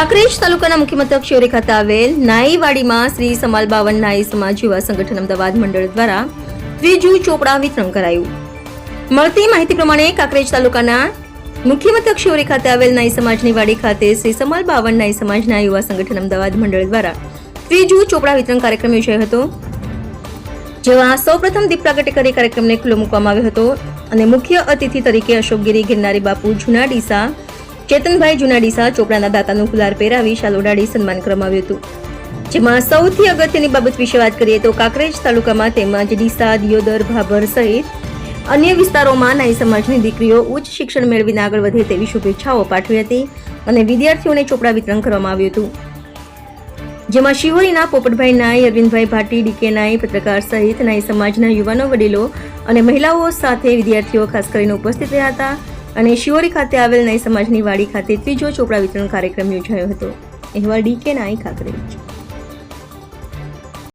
કાંકરેજ તાલુકાના મુખ્ય મથક શિવરી ખાતે આવેલ નાઈવાડીમાં શ્રી સમાલ બાવન નાઈ સમાજ યુવા સંગઠન અમદાવાદ મંડળ દ્વારા ત્રીજું ચોપડા વિતરણ કરાયું. મળતી માહિતી પ્રમાણે કાંકરેજ તાલુકાના મુખ્ય મથક શિવરી ખાતે આવેલ નાઈ સમાજની વાડી ખાતે શ્રી સમાલ બાવન નાઈ સમાજના યુવા સંગઠન અમદાવાદ મંડળ દ્વારા ત્રીજું ચોપડા વિતરણ કાર્યક્રમ યોજાયો હતો, જેમાં સૌપ્રથમ દીપ પ્રાગટ્ય કરી કાર્યક્રમને ખુલ્લો મૂકવામાં આવ્યો હતો અને મુખ્ય અતિથિ તરીકે અશોકગીરી ગિરનારી બાપુ જુના ડીસા ચેતનભાઈ જુનાડીસા ચોપડાના દાતાનું ગુલાર પહેરાવી શાલ ઓઢાડી સન્માન કરવામાં આવ્યું હતું. જેમાં સૌથી અગત્યની બાબત વિશે વાત કરીએ તો કાંકરેજ તાલુકામાં તેમજ ડીસા, દિયોદર, ભાભર સહિત અન્ય વિસ્તારોમાં નાઈ સમાજની દીકરીઓ ઉચ્ચ શિક્ષણ મેળવીને આગળ વધે તેવી શુભેચ્છાઓ પાઠવી હતી અને વિદ્યાર્થીઓને ચોપડા વિતરણ કરવામાં આવ્યું હતું. જેમાં શિહોરીના પોપટભાઈ નાય અરવિંદભાઈ ભાટી ડીકે નાય પત્રકાર સહિત નાઈ સમાજના યુવાનો, વડીલો અને મહિલાઓ સાથે વિદ્યાર્થીઓ ખાસ કરીને ઉપસ્થિત રહ્યા હતા. અને શિવરી ખાતે આવેલ નાઈ સમાજની વાડી ખાતે ત્રીજો ચોપડા વિતરણ કાર્યક્રમ યોજાયો હતો. અહેવાલ ડીકે નાઈ કાંકરેજ